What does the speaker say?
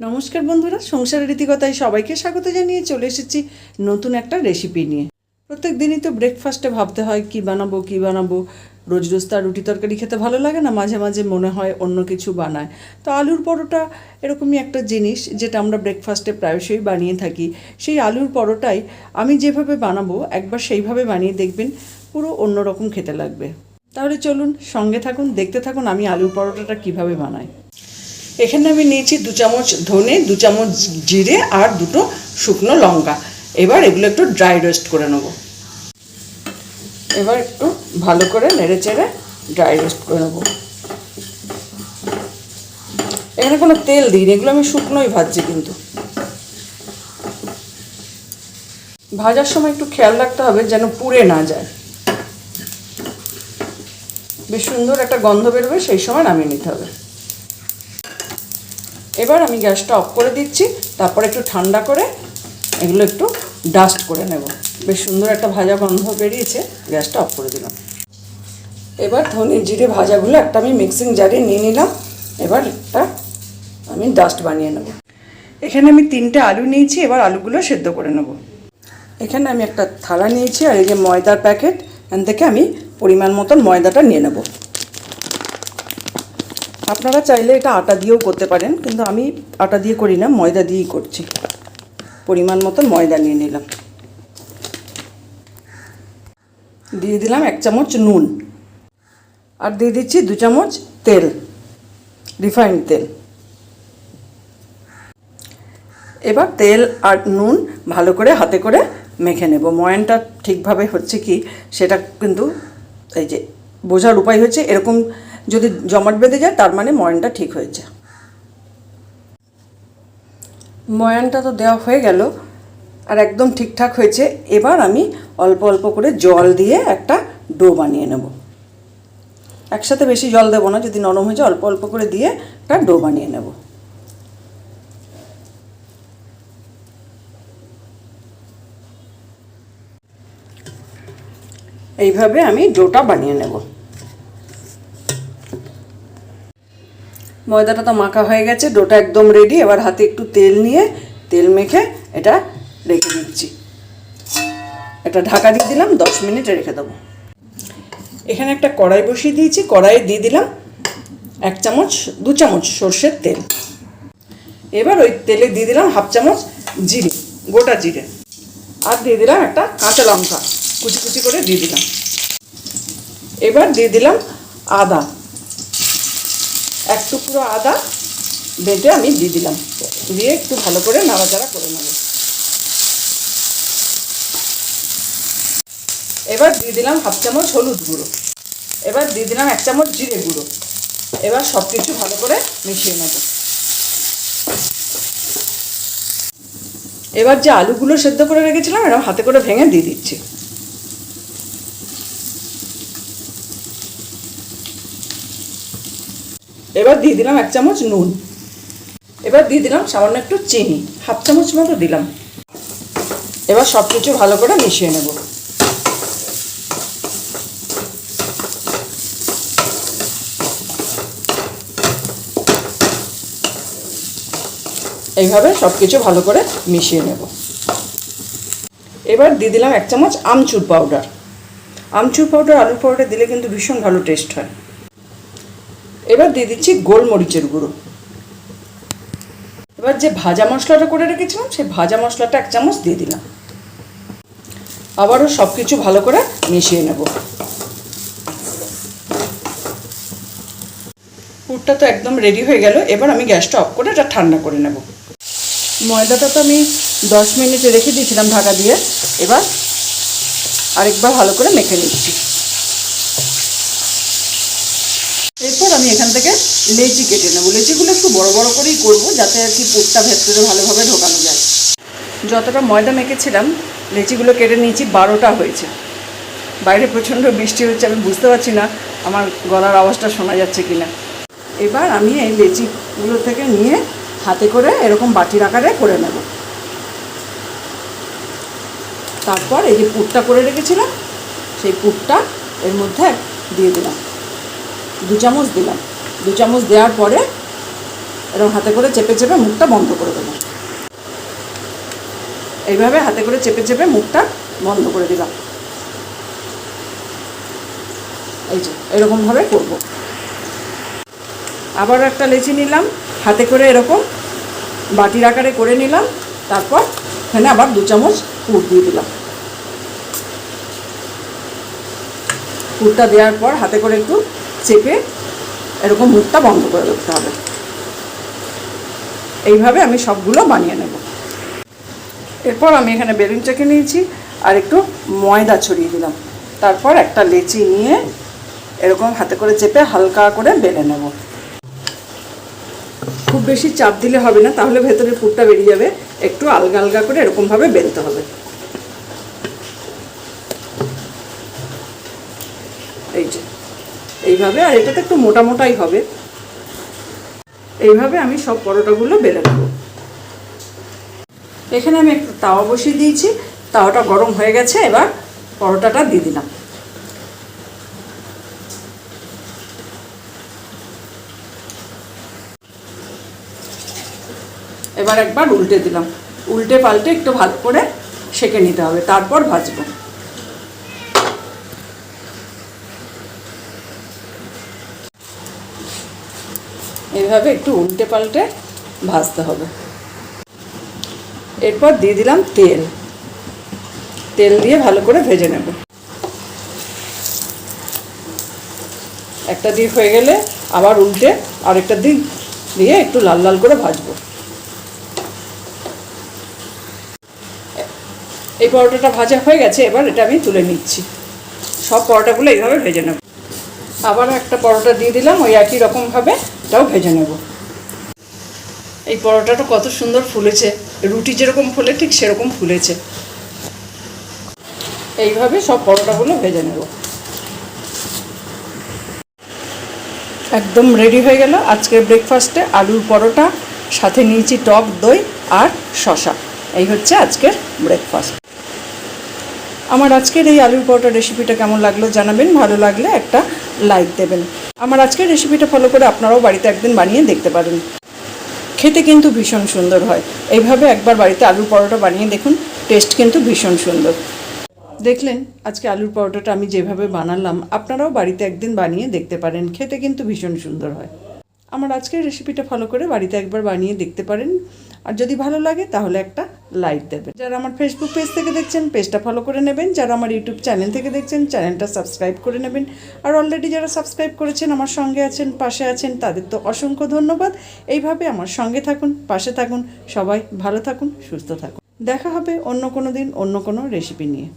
নমস্কার বন্ধুরা, সংসারের রীতিকতায় সবাইকে স্বাগত জানিয়ে চলে এসেছি নতুন একটা রেসিপি নিয়ে। প্রত্যেক দিনই তো ব্রেকফাস্টে ভাবতে হয়, কি বানাবো কি বানাবো? রোজ রোজ তার রুটি তরকারি খেতে ভালো লাগে না, মাঝে মাঝে মনে হয় অন্য কিছু বানায়। তো আলুর পরোটা এরকমই একটা জিনিস যেটা আমরা ব্রেকফাস্টে প্রায়শই বানিয়ে থাকি। সেই আলুর পরোটাই আমি যেভাবে বানাবো, একবার সেইভাবে বানিয়ে দেখবেন পুরো অন্যরকম খেতে লাগবে। তাহলে চলুন সঙ্গে থাকুন, দেখতে থাকুন আমি আলুর পরোটাটা কীভাবে বানাই। এখানে আমি নিয়েছি দু চামচ ধনে, দু চামচ জিরে আর দুটো শুকনো লঙ্কা। এবার এগুলো একটু ড্রাই রোস্ট করে নেব। এবার একটু ভালো করে নেড়ে চেড়ে ড্রাই রোস্ট করে নেব। এখানে কোনো তেল দিই এগুলো আমি শুকনোই ভাজছি কিন্তু। ভাজার সময় একটু খেয়াল রাখতে হবে যেন পুড়ে না যায়। বেশ সুন্দর একটা গন্ধ বেরোবে, সেই সময় নামিয়ে নিতে হবে। এবার আমি গ্যাসটা অফ করে দিচ্ছি, তারপর একটু ঠান্ডা করে এগুলো একটু ডাস্ট করে নেব। বেশ সুন্দর একটা ভাজা গন্ধ বেরিয়েছে, গ্যাসটা অফ করে দিলাম। এবার ধনে জিরে ভাজাগুলো একটা আমি মিক্সিং জারে নিয়ে নিলাম, এবার একটা আমি ডাস্ট বানিয়ে নেব। এখানে আমি তিনটে আলু নিয়েছি, এবার আলুগুলো সেদ্ধ করে নেব। এখানে আমি একটা থালা নিয়েছি, আর এই যে ময়দার প্যাকেট এখান থেকে আমি পরিমাণ মতন ময়দাটা নিয়ে নেব। আপনারা চাইলে এটা আটা দিয়েও করতে পারেন, কিন্তু আমি আটা দিয়ে করি না, ময়দা দিয়েই করছি। পরিমাণ মতো ময়দা নিয়ে নিলাম। দিয়ে দিলাম এক চামচ নুন। আর দিয়ে দিচ্ছি দু চামচ তেল, রিফাইন্ড তেল। এবার তেল আর নুন ভালো করে হাতে করে মেখে নেব। ময়ানটা ঠিকভাবে হচ্ছে কি, সেটা কিন্তু এই যে বোঝার উপায় হচ্ছে, এরকম যদি জমাট বেঁধে যায়, তার মানে ময়ানটা ঠিক হয়েছে। ময়ানটা তো দেওয়া হয়ে গেল আর একদম ঠিকঠাক হয়েছে। এবার আমি অল্প অল্প করে জল দিয়ে একটা ডো বানিয়ে নেব। একসাথে বেশি জল দেবো না, যদি নরম হয়ে যায়, অল্প অল্প করে দিয়ে একটা ডো বানিয়ে নেব। এইভাবে আমি ডোটা বানিয়ে নেব। ময়দাটা তো মাখা হয়ে গেছে, ডোটা একদম রেডি এবার হাতে একটু তেল নিয়ে তেল মেখে এটা রেখে দিচ্ছি। এটা ঢাকা দিয়ে দিলাম, দশ মিনিট রেখে দেবো। এখানে একটা কড়াই বসিয়ে দিয়েছি, কড়াইয়ে দিয়ে দিলাম এক চামচ, দু চামচ সর্ষের তেল। এবার ওই তেলে দিয়ে দিলাম হাফ চামচ জিরে, গোটা জিরে। আর দিয়ে দিলাম একটা কাঁচা লঙ্কা, কুচি কুচি করে দিয়ে দিলাম। এবার দিয়ে দিলাম আদা। টুকরো আদা বেটে আমি দিয়ে দিলাম। দিয়ে একটু ভালো করে নাড়াচাড়া করে নেব। এবার দিয়ে দিলাম হাফ চামচ হলুদ গুঁড়ো। এবার দিয়ে দিলাম এক চামচ জিরে গুঁড়ো। এবার সব কিছু ভালো করে মিশিয়ে নেব। এবার যে আলুগুলো সেদ্ধ করে রেখেছিলাম এরকম হাতে করে ভেঙে দিয়ে দিচ্ছি। এবার দিয়ে দিলাম এক চামচ নুন। এবার দিয়ে দিলাম সামান্য একটু চিনি, হাফ চামচ মতো দিলাম। এবার সব কিছু ভালো করে মিশিয়ে নেব। এইভাবে সব কিছু ভালো করে মিশিয়ে নেব। এবার দিয়ে দিলাম এক চামচ আমচুর পাউডার। আমচুর পাউডার, আলুর পাউডার দিলে কিন্তু ভীষণ ভালো টেস্ট হয়। এবার দিয়ে দিচ্ছি গোলমরিচের গুঁড়ো। এবার যে ভাজা মশলাটা করে রেখেছিলাম, সেই ভাজা মশলাটা এক চামচ দিয়ে দিলাম। আবারও সব কিছু ভালো করে মিশিয়ে নেব। পুরটা তো একদম রেডি হয়ে গেল, এবার আমি গ্যাসটা অফ করে এটা ঠান্ডা করে নেব। ময়দাটা তো আমি দশ মিনিট রেখে দিয়েছিলাম ঢাকা দিয়ে, এবার আরেকবার ভালো করে মেখে নিচ্ছি এরপর আমি এখান থেকে লেচি কেটে নেব। লেচিগুলো একটু বড় বড় করেই করব, যাতে আর কি পুরটা ভেতরে ভালোভাবে ঢোকানো যায়। যতটা ময়দা মেখেছিলাম, লেচিগুলো কেটে নিয়েছি, বারোটা হয়েছে। বাইরে প্রচণ্ড বৃষ্টি হচ্ছে, আমি বুঝতে পারছি না আমার গলার আওয়াজটা শোনা যাচ্ছে কি না এবার আমি এই লেচিগুলো থেকে নিয়ে হাতে করে এরকম বাটির আকারে করে নেব। তারপর এই যে পুরটা করে রেখেছিলাম, সেই পুরটা এর মধ্যে দু চামচ দিলাম। দু চামচ দেওয়ার পরে এরকম হাতে করে চেপে চেপে মুখটা বন্ধ করে দেবো। এইভাবে হাতে করে চেপে চেপে মুখটা বন্ধ করে দিলাম। এই যে এরকমভাবে করব। আবার একটা লেচি নিলাম, হাতে করে এরকম বাটির আকারে করে নিলাম, তারপর এখানে আবার দু চামচ পুর দিয়ে দিলাম। পুরটা দেওয়ার পর হাতে করে একটু চেপে এরকম মুখটা বন্ধ করে রাখতে হবে। এইভাবে আমি সবগুলো বানিয়ে নেব। এরপর আমি এখানে বেলুন চেকে নিয়েছি আর একটু ময়দা ছড়িয়ে দিলাম। তারপর একটা লেচি নিয়ে এরকম হাতে করে চেপে হালকা করে বেলে নেব। খুব বেশি চাপ দিলে হবে না, তাহলে ভেতরের পুরটা বেরিয়ে যাবে। একটু আলগা আলগা করে এরকমভাবে বেলতে হবে এই যে এইভাবে, আর এটা তো একটু মোটা মোটাই হবে। এইভাবে আমি সব পরোটাগুলো বেলে নেব। এখানে আমি একটু তাওয়া বসিয়ে দিয়েছি। তাওয়াটা গরম হয়ে গেছে, এবার পরোটাটা দিয়ে দিলাম। এবার একবার উল্টে দিলাম। উল্টে পাল্টে একটু ভালো করে সেঁকে নিতে হবে, তারপর ভাজবো। এইভাবে একটু উল্টে পাল্টে ভাজতে হবে। এরপর দিয়ে দিলাম তেল। তেল দিয়ে ভালো করে ভেজে নেব। একটা দিক হয়ে গেলে আবার উল্টে আরেকটা দিক দিয়ে একটু লাল লাল করে ভাজবো। এই পরোটাটা ভাজা হয়ে গেছে, এবার এটা আমি তুলে নিচ্ছি। সব পরোটাগুলো এইভাবে ভেজে নেব। আবার একটা পরোটা দিয়ে দিলাম ওই একই রকমভাবে। এটাও ভেজে নেব। এই পরোটাটা কত সুন্দর ফুলেছে। রুটি যেরকম ফুলে, ঠিক সেরকম ফুলেছে। এইভাবে সব পরোটাগুলো ভেজে নেব। একদম রেডি হয়ে গেল আজকের ব্রেকফাস্টে আলুর পরোটা, সাথে নিয়েছি টক দই আর শশা এই হচ্ছে আজকের ব্রেকফাস্ট আমার আজকের এই আলুর পরোটা রেসিপিটা কেমন লাগল জানাবেন। ভালো লাগলে একটা লাইক দেবেন। আমার আজকের রেসিপিটা ফলো করে আপনারাও বাড়িতে একদিন বানিয়ে দেখতে পারেন। খেতে কিন্তু ভীষণ সুন্দর হয়। এইভাবে একবার বাড়িতে আলুর পরোটা বানিয়ে দেখুন টেস্ট কিন্তু ভীষণ সুন্দর। দেখলেন, আজকে আলুর পরোটাটা আমি যেভাবে বানালাম, আপনারাও বাড়িতে একদিন বানিয়ে দেখতে পারেন। খেতে কিন্তু ভীষণ সুন্দর হয়। আমার আজকের রেসিপিটা ফলো করে বাড়িতে একবার বানিয়ে দেখতে পারেন। আর যদি ভালো লাগে, তাহলে একটা লাইক দেবেন। যারা আমার ফেসবুক পেজ থেকে দেখছেন পেজটা ফলো করে নেবেন। যারা আমার ইউটিউব চ্যানেল থেকে দেখছেন চ্যানেলটা সাবস্ক্রাইব করে নেবেন। আর অলরেডি যারা সাবস্ক্রাইব করেছেন, আমার সঙ্গে আছেন, পাশে আছেন, তাদের তো অসংখ্য ধন্যবাদ। এইভাবে আমার সঙ্গে থাকুন, পাশে থাকুন, সবাই ভালো থাকুন, সুস্থ থাকুন। দেখা হবে অন্য কোনো দিন, অন্য কোনো রেসিপি নিয়ে।